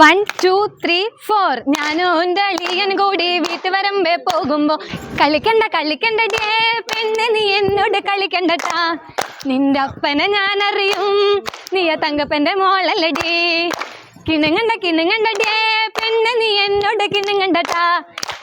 One two three four ഞാനും എന്റെ അളിയൻ കൂടി പോകുമ്പോ കളിക്കണ്ട കളിക്കണ്ട ഡേ പെണ്ണ് നീ എന്നോട് കളിക്കണ്ടട്ടാ നിന്റെ അപ്പനെ ഞാൻ അറിയും നീയ തങ്കപ്പന്റെ മോളല്ലടി കിണുങ്ങണ്ട കിണുങ്ങണ്ട ഡേ പെണ്ണ് നീ എന്നോട് കിണുങ്ങണ്ടട്ടാ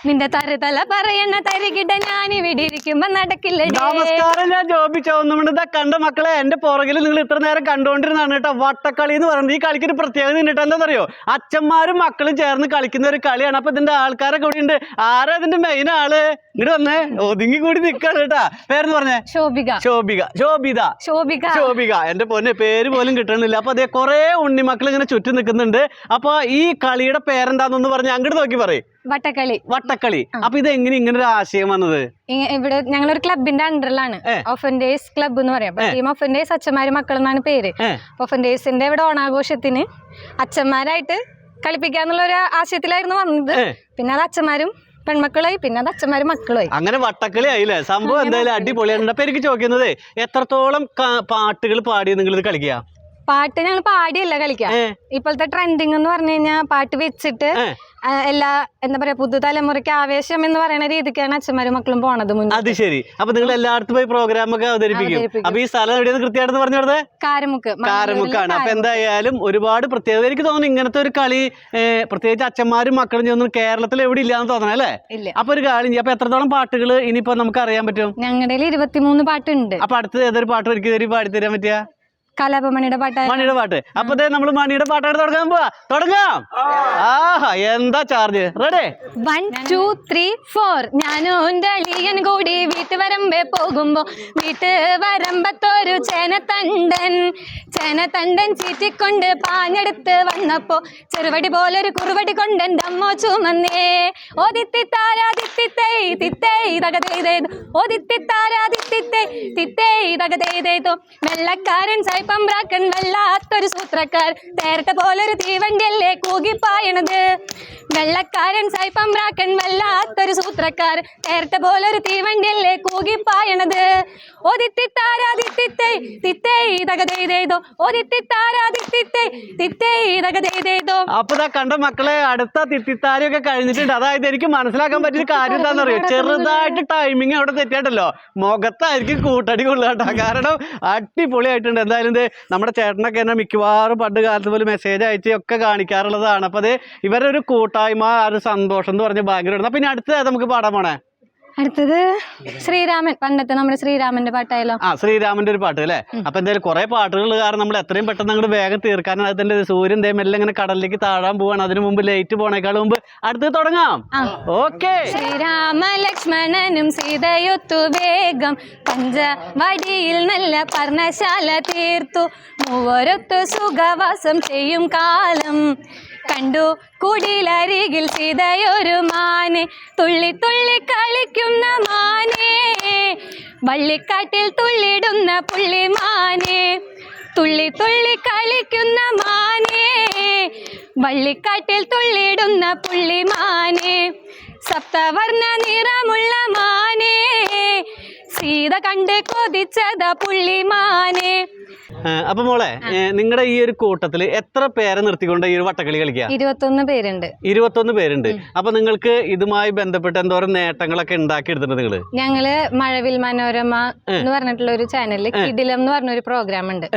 നിന്റെ തരുതല പറയണ തരികിട ഞാൻ ഇവിടെ ഇരിക്കുമ്പോ നടക്കില്ല? നമസ്കാരം ഞാൻ ജോബി ചോന്നുകൊണ്ട് കണ്ട മക്കളെ എന്റെ പുറകിൽ നിങ്ങൾ ഇത്ര നേരം കണ്ടുകൊണ്ടിരുന്നാണ് കേട്ടോ. വട്ടക്കളി എന്ന് പറയുന്നത്. ഈ കളിക്ക് ഒരു പ്രത്യേകത ഉണ്ട് എന്താണെന്നറിയോ? അച്ഛന്മാരും മക്കളും ചേർന്ന് കളിക്കുന്ന ഒരു കളിയാണ്. അപ്പൊ ഇതിന്റെ ആൾക്കാരൊക്കെ ഇവിടെ ഉണ്ട്. ആരാ ഇതിന്റെ മെയിൻ ആൾ? ഇങ്ങോട്ട് വന്നേ. ഒതുങ്ങി കൂടി നിക്കാണ് കേട്ടാ. പേരെന്ന് പറഞ്ഞേ? ശോഭിക. ശോഭിക. ശോഭിത. ശോഭിക. ശോഭിക. എന്റെ പൊന്നെ പേര് പോലും കിട്ടണില്ല. അപ്പൊ അതേ കുറെ ഉണ്ണിമക്കൾ ഇങ്ങനെ ചുറ്റി നിൽക്കുന്നുണ്ട്. അപ്പൊ ഈ കളിയുടെ പേരെന്താന്നൊന്ന് പറഞ്ഞ് അങ്ങോട്ട് നോക്കി പറയും. വട്ടക്കളി. വട്ടക്കളി. അപ്പൊ ഇത് എങ്ങനെ ഇങ്ങനെ ഒരു ആശയം വന്നത്? ഇവിടെ ഞങ്ങൾ ഒരു ക്ലബിന്റെ അണ്ടറിലാണ്. ഒഫൻഡേഴ്സ് ക്ലബ്ബ് എന്ന് പറയാം. ടീം ഒഫൻഡേഴ്സ് അച്ഛന്മാരും മക്കൾ എന്നാണ് പേര്. ഒഫൻഡേഴ്സിന്റെ ഇവിടെ ഓണാഘോഷത്തിന് അച്ഛന്മാരായിട്ട് കളിപ്പിക്കാന്നുള്ള ഒരു ആശയത്തിലായിരുന്നു വന്നത്. പിന്നെ അത് അച്ഛന്മാരും പെൺമക്കളായി പിന്നെ അത് അച്ഛന്മാരും മക്കളായി. അങ്ങനെ വട്ടക്കളി ആയില്ലേ? സംഭവം എന്തായാലും അടിപൊളിയാണ്. അപ്പൊ എനിക്ക് ചോദിക്കുന്നത്? എത്രത്തോളം പാട്ടുകൾ പാടി നിങ്ങൾ ഇത് കളിക്കുക? പാട്ട് ഞങ്ങൾ പാടിയല്ല കളിക്കാം ഇപ്പോഴത്തെ ട്രെൻഡിങ് എന്ന് പറഞ്ഞു കഴിഞ്ഞാൽ പാട്ട് വെച്ചിട്ട് എല്ലാ എന്താ പറയാ പുതുതലമുറയ്ക്ക് ആവേശം എന്ന് പറയുന്ന രീതിക്കാണ് അച്ഛന്മാരും മക്കളും പോണത് അത് ശരി. അപ്പൊ നിങ്ങൾ എല്ലായിടത്തും പോയി പ്രോഗ്രാം ഒക്കെ അവതരിപ്പിക്കും. അപ്പൊ ഈ സ്ഥലം എവിടെയാണ് കൃത്യമായിട്ട് പറഞ്ഞു കൊടുത്തത് കാരമുക്ക് കാരമുക്കാണ്. അപ്പൊ എന്തായാലും ഒരുപാട് പ്രത്യേകത എനിക്ക് തോന്നുന്നു ഇങ്ങനത്തെ ഒരു കളി പ്രത്യേകിച്ച് അച്ഛന്മാരും മക്കളും ചെന്ന് കേരളത്തിൽ എവിടെ ഇല്ലാന്ന് തോന്നണം അല്ലേ? അപ്പൊ ഒരു കാളി. അപ്പൊ എത്രത്തോളം പാട്ടുകൾ ഇനിയിപ്പോ നമുക്ക് അറിയാൻ പറ്റും? ഞങ്ങളുടെ ഇരുപത്തിമൂന്ന് പാട്ടുണ്ട്. അപ്പൊ അടുത്ത് ഏതൊരു പാട്ട് തരും പാടി തരാൻ പറ്റിയ കലാപമണിയുടെ പാട്ടാണ് മണിയുടെ പാട്ട്. അപ്പൊ ദേ നമ്മൾ മണിയുടെ പാട്ടായിട്ട് തുടങ്ങാൻ പോവാ. തുടങ്ങാം. ആഹാ എന്താ charge ready one two three four ഞാനും എന്റെ അളിയൻ കൂടി വീട്ടു വരമ്പേ പോകുമ്പോ വീട്ട് വരമ്പത്തൊരു ചേനത്തണ്ടൻ. ചേനത്തണ്ടൻ ചീറ്റിക്കൊണ്ട് പാഞ്ഞെടുത്ത് വന്നപ്പോ ചെറുവടി പോലൊരു കുറുവടി കൊണ്ട് എന്റെ അമ്മ ചുമന്നേ. ഓ തിത്തിത്താരാ തിത്തിത്തേ തിത്തേ തകതേതേതോ ഓ തിത്തിത്താരാ തിത്തിത്തേ തിത്തേ തകതേതേതോ വെള്ളക്കാരൻ സൈപ്പമ്പ്രാക്കൻ വല്ലാത്തൊരു സൂത്രക്കാർ. നേരത്തെ പോലൊരു തീവണ്ടിയല്ലേ കൂകിപ്പായണത്? വെള്ളക്കാരൻ സൈപ്പമ്പ്രാക്കൻ വല്ലാത്തൊരു സൂത്രക്കാർ നേരത്തെ പോലൊരു തീവണ്ടിയല്ലേ കൂകിപ്പായണത്? ഓ തിത്തിത്താരാ തിത്തിത്തേ തിത്തേ കണ്ട മക്കളെ അടുത്ത തിത്തിത്താരൊക്കെ കഴിഞ്ഞിട്ടുണ്ട്. അതായത് എനിക്ക് മനസ്സിലാക്കാൻ പറ്റിയ കാര്യം എന്താണെന്ന് അറിയോ? ചെറുതായിട്ട് ടൈമിങ് അവിടെ തെറ്റിയായിട്ടല്ലോ. മുഖത്തായിരിക്കും കൂട്ടടി കൊള്ളുക കാരണം അടിപൊളിയായിട്ടുണ്ട്. എന്തായാലും നമ്മുടെ ചേട്ടനൊക്കെ എന്നെ മിക്കവാറും പണ്ട് കാലത്ത് പോലും മെസ്സേജ് അയച്ച് ഒക്കെ കാണിക്കാറുള്ളതാണ്. അപ്പൊ അത് ഇവരുടെ ഒരു കൂട്ടായ്മ ആ ഒരു സന്തോഷം എന്ന് പറഞ്ഞ ഭയങ്കര പിന്നെ അടുത്തത് നമുക്ക് പാടാൻ പോണേ? അടുത്തത് ശ്രീരാമൻ. പണ്ടത്തെ നമ്മുടെ ശ്രീരാമന്റെ പാട്ടായാലോ ആ ശ്രീരാമന്റെ ഒരു പാട്ട് അല്ലേ? അപ്പൊ എന്തായാലും കുറെ പാട്ടുകൾ കാരണം നമ്മൾ എത്രയും പെട്ടെന്ന് അങ്ങോട്ട് വേഗം തീർക്കാനാണ് അതിന്റെ സൂര്യൻ ദേ മെല്ലെ ഇങ്ങനെ കടലിലേക്ക് താഴാൻ പോവാണ്. അതിനു മുമ്പ് ലൈറ്റ് പോണേക്കാൾ മുമ്പ് അടുത്ത് തുടങ്ങാം. ഓക്കെ. ശ്രീരാമ ലക്ഷ്മണനും സീതയൊത്തു വേഗം പഞ്ചവടിയിൽ നല്ല പർണശാല തീർത്തു. മൂവരൊത്തു സുഖവാസം ചെയ്യും കാലം. കണ്ടു കുടിലരികിൽ സീതയൊരു മാനെ. തുള്ളി തുള്ളി കളിക്കുന്ന മാനേ. വള്ളിക്കാട്ടിൽ തുള്ളിടുന്ന പുള്ളി പുള്ളിമാനെ തുള്ളി തുള്ളി കളിക്കുന്ന മാനേ. വള്ളിക്കാട്ടിൽ തുള്ളിടുന്ന പുള്ളിമാനെ സപ്തവർണ നിറമുള്ള മാനേ. സീത കണ്ട് കൊതിച്ചത പുള്ളിമാനെ അപ്പൊ മോളെ നിങ്ങളുടെ ഈ ഒരു കൂട്ടത്തിൽ എത്ര പേരെ നിർത്തിക്കൊണ്ട് ഈ ഒരു വട്ടക്കളി കളിക്കുക ഇരുപത്തൊന്ന് പേരുണ്ട്. ഇരുപത്തൊന്ന് പേരുണ്ട്. അപ്പൊ നിങ്ങൾക്ക് ഇതുമായി ബന്ധപ്പെട്ട് എന്തോരം നേട്ടങ്ങളൊക്കെ ഉണ്ടാക്കി എടുത്തിട്ടുണ്ട് നിങ്ങൾ? ഞങ്ങൾ മഴവിൽ മനോരമ എന്ന് പറഞ്ഞിട്ടുള്ള ഒരു ചാനലിൽ കിടിലം എന്ന് പറഞ്ഞ ഒരു പ്രോഗ്രാം ഉണ്ട്.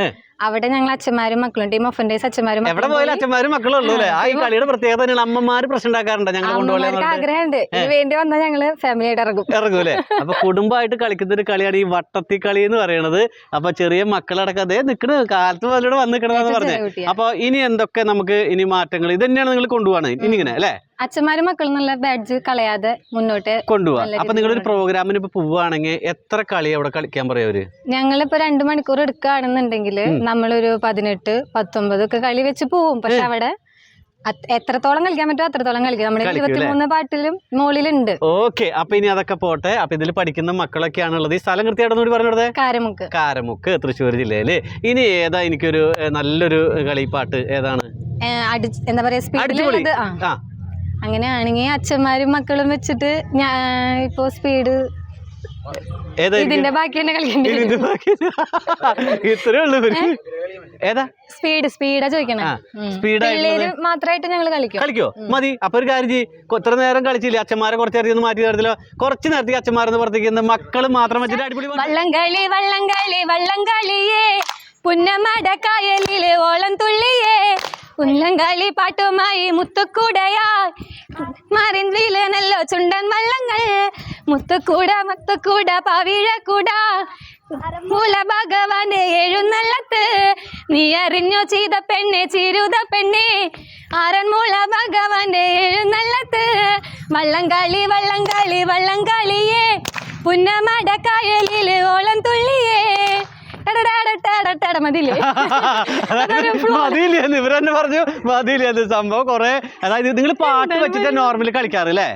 അവിടെ ഞങ്ങൾ അച്ഛന്മാരും മക്കളും ടീം ഓഫ് ഡേയ്സ് അച്ഛന്മാരും എവിടെ പോയാലും അച്ഛന്മാരും മക്കളും ഉള്ളൂ അല്ലേ? ആ ഈ കളിയുടെ പ്രത്യേകത തന്നെയാണ് അമ്മമാര് പ്രശ്നം ഉണ്ടാക്കാറുണ്ട് ഞങ്ങൾ കൊണ്ടുപോകാൻ ആഗ്രഹമുണ്ട്. വേണ്ടി വന്നാൽ ഞങ്ങൾ ഫാമിലി ആയിട്ട് ഇറങ്ങും. അല്ലേ? അപ്പൊ കുടുംബമായിട്ട് കളിക്കുന്ന ഒരു കളിയാണ് ഈ വട്ടത്തി കളി എന്ന് പറയുന്നത്. അപ്പൊ ചെറിയ മക്കളടക്കം അതേ നിൽക്കണ കാലത്ത് പോലും വന്ന് പറഞ്ഞേ. അപ്പൊ ഇനി എന്തൊക്കെ നമുക്ക് ഇനി മാറ്റങ്ങൾ? ഇത് തന്നെയാണ് നിങ്ങൾ കൊണ്ടുപോകണം ഇനി ഇങ്ങനെ അല്ലേ? അച്ഛന്മാരും മക്കളും നല്ല ബാഡ്ജ് കളയാതെ മുന്നോട്ട് കൊണ്ടുപോകാം അപ്പൊ നിങ്ങളൊരു പ്രോഗ്രാമിന് ഇപ്പൊ പോവുകയാണെങ്കിൽ എത്ര കളി അവിടെ കളിക്കാൻ പറയാ അവർ? ഞങ്ങളിപ്പോ രണ്ടു മണിക്കൂർ എടുക്കുകയാണെന്നുണ്ടെങ്കിൽ നമ്മളൊരു പതിനെട്ട് പത്തൊമ്പത് ഒക്കെ കളി വെച്ച് പോവും. പക്ഷെ അവിടെ എത്രത്തോളം കളിക്കാൻ പറ്റുമോ അത്രത്തോളം കളിക്കും. നമ്മുടെ? ഇരുപത്തിമൂന്ന് പാട്ടിലും മുകളിലുണ്ട്. ഓക്കെ. അപ്പൊ ഇനി അതൊക്കെ പോട്ടെ. അപ്പൊ ഇതിൽ പഠിക്കുന്ന മക്കളൊക്കെ ആണുള്ളത് ഈ സ്ഥലം കൃത്യമായിട്ട് പറഞ്ഞത് കാരമുക്ക്. കാരമുക്ക് തൃശ്ശൂർ ജില്ലയിൽ. ഇനി ഏതാ എനിക്കൊരു നല്ലൊരു കളിപ്പാട്ട് ഏതാണ്? എന്താ പറയാ സ്പീഡിലുള്ളത് ആ. അങ്ങനെയാണെങ്കിൽ അച്ഛന്മാരും മക്കളും വെച്ചിട്ട് ഞാൻ ഇപ്പോ സ്പീഡ് ഇതിന്റെ ബാക്കി തന്നെ കളിക്കണ്ടേ ഇത്രേ ഉള്ളൂ ഏതാ? സ്പീഡ് സ്പീഡാ ചോദിക്കണേ. പിള്ളേര് മാത്രമായിട്ട് ഞങ്ങൾ കളിക്കും. കളിക്കോ? മതി. അപ്പൊ ഒരു കാര്യം ചെയ്യും. ഇത്ര നേരം കളിച്ചില്ല? അച്ഛന്മാരെ കുറച്ച് നേരത്തേക്ക് ഒന്ന് മാറ്റി തരത്തില്ലോ കുറച്ച് നേരത്തേക്ക് അച്ഛന്മാരെന്ന് പുറത്തേക്ക് മക്കൾ മാത്രം വെച്ചിട്ട് അടിപൊളി. വള്ളംകളി വള്ളംകളി വള്ളംകളിയേ പുന്നമട കായലിലെ ഓളം തുള്ളിയേ. ഉല്ലങ്കളി പാട്ടുമായി മുത്തുക്കൂടയാ വീലനല്ലോ ചുണ്ടൻ വള്ളങ്ങൾ മുത്തുക്കൂട മുത്തുക്കൂട പവിഴക്കൂട. മൂല ഭഗവാന്റെ എഴുന്നള്ളത്ത് നീ അറിഞ്ഞോ ചെയ്ത പെണ്ണെ ചിരുത പെണ്ണെ? ആറന്മൂല ഭഗവാന്റെ എഴുന്നള്ളത്ത് വള്ളംകാളി വള്ളംകാളി വള്ളംകാളിയേ. പുന്നമട കായലിൽ ഓളം തുള്ളിയേ. ടടടാടടടടട ഇവർ തന്നെ flow. മതിയില്ലെന്ന് ഇവരെന്നെ പറഞ്ഞു മതിയില്ലെന്ന് സംഭവം കുറെ അതായത് നിങ്ങൾ പാട്ട് വെച്ചിട്ട് നോർമലി കളിക്കാറ് അല്ലേ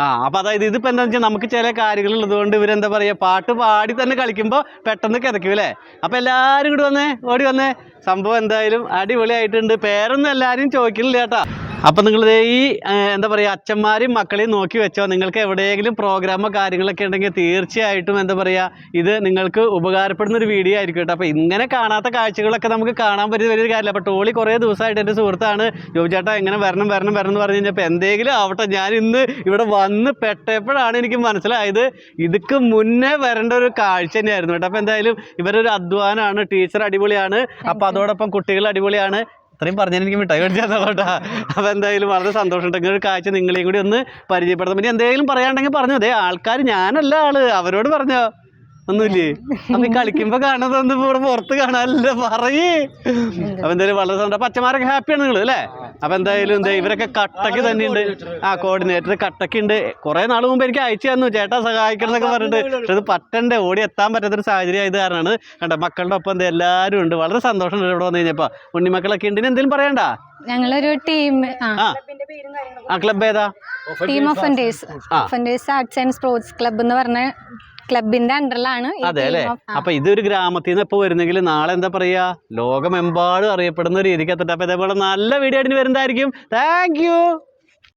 ആ അപ്പൊ അതായത് ഇതിപ്പോ എന്താ വെച്ചാൽ നമുക്ക് ചില കാര്യങ്ങൾ ഉള്ളതുകൊണ്ട് ഇവരെന്താ പറയാ പാട്ട് പാടി തന്നെ കളിക്കുമ്പോ പെട്ടെന്ന് കിതയ്ക്കും അല്ലേ അപ്പൊ എല്ലാരും കൂടി വന്നേ ഓടി വന്നേ. സംഭവം എന്തായാലും അടിപൊളിയായിട്ടുണ്ട്. പേരൊന്നും എല്ലാരും ചോദിക്കുന്നില്ല കേട്ടാ. അപ്പൊ നിങ്ങൾ ഈ എന്താ പറയുക അച്ഛന്മാരെയും മക്കളെയും നോക്കി വെച്ചോ. നിങ്ങൾക്ക് എവിടെയെങ്കിലും പ്രോഗ്രാമോ കാര്യങ്ങളൊക്കെ ഉണ്ടെങ്കിൽ തീർച്ചയായിട്ടും എന്താ പറയുക ഇത് നിങ്ങൾക്ക് ഉപകാരപ്പെടുന്ന ഒരു വീഡിയോ ആയിരിക്കും കേട്ടോ. അപ്പോൾ ഇങ്ങനെ കാണാത്ത കാഴ്ചകളൊക്കെ നമുക്ക് കാണാൻ പറ്റിയ വലിയൊരു കാര്യമില്ല അപ്പോൾ ടോളി കുറേ ദിവസമായിട്ട് എന്റെ സുഹൃത്താണ്. ജോബിചേട്ടാ എങ്ങനെ വരണം വരണം വരണം എന്ന് പറഞ്ഞു കഴിഞ്ഞപ്പോൾ എന്തെങ്കിലും ആവട്ടെ ഞാൻ ഇന്ന് ഇവിടെ വന്ന് പെട്ടപ്പോഴാണ് എനിക്ക് മനസ്സിലായത് ഇതൊക്കെ മുന്നേ വരേണ്ട ഒരു കാഴ്ച തന്നെയായിരുന്നു കേട്ടോ. അപ്പോൾ എന്തായാലും ഇവരൊരു അധ്വാനമാണ് ടീച്ചർ അടിപൊളിയാണ്. അപ്പോൾ അതോടൊപ്പം കുട്ടികൾ അടിപൊളിയാണ്. ഇത്രയും പറഞ്ഞാൽ എനിക്ക് മിഠായി മേടിച്ചാൽ അപ്പോൾ എന്തായാലും വളരെ സന്തോഷമുണ്ട് ഇങ്ങനെ ഒരു കാഴ്ച നിങ്ങളെയും കൂടി ഒന്ന് പരിചയപ്പെടുത്താൻ പറ്റി എന്തെങ്കിലും പറയാണ്ടെങ്കിൽ പറഞ്ഞു. അതെ ആൾക്കാർ ഞാനല്ല ആൾ. അവരോട് പറഞ്ഞോ. ഒന്നുമില്ലേ? അപ്പൊ ഈ കളിക്കുമ്പോ കാണുന്നതൊന്നും ഇവിടെ പുറത്ത് കാണാനില്ല പറയേ. അപ്പൊ എന്തായാലും വളരെ സന്തോഷം. പച്ചമാരൊക്കെ ഹാപ്പിയാണ് നിങ്ങൾ അല്ലേ? അപ്പൊ എന്തായാലും എന്താ ഇവരൊക്കെ കട്ടക്ക് തന്നെയുണ്ട് ആ കോർഡിനേറ്റർ കട്ടക്ക് ഉണ്ട്. കുറെ നാൾ മുമ്പ് എനിക്ക് അയച്ചു തന്നു. ചേട്ടാ സഹായിക്കണം എന്നൊക്കെ പറഞ്ഞിട്ട്. പക്ഷെ ഇത് പറ്റണ്ടേ? ഓടി എത്താൻ പറ്റാത്തൊരു സാഹചര്യം ആയത് കാരണമാണ്. കണ്ട മക്കളുടെ ഒപ്പം എന്താ എല്ലാവരും ഉണ്ട്. വളരെ സന്തോഷമുണ്ട് ഇവിടെ വന്നു കഴിഞ്ഞപ്പോ. ഉണ്ണിമക്കളൊക്കെ ഉണ്ട്. എന്തെങ്കിലും പറയണ്ട? ഞങ്ങളൊരു ടീം ആ. ക്ലബ് ഏതാ? Team of arts and sports club എന്ന് പറഞ്ഞ ക്ലബിന്റെ അണ്ടറിലാണ് അതെ അല്ലേ. അപ്പൊ ഇതൊരു ഗ്രാമത്തിൽ നിന്ന് ഇപ്പൊ വരുന്നെങ്കിൽ നാളെ എന്താ പറയാ? ലോകമെമ്പാടും അറിയപ്പെടുന്ന രീതിക്ക് എത്തട്ടെ അപ്പൊ ഇതേപോലെ നല്ല വീഡിയോ ആയിട്ട് വരുന്നതായിരിക്കും. Thank you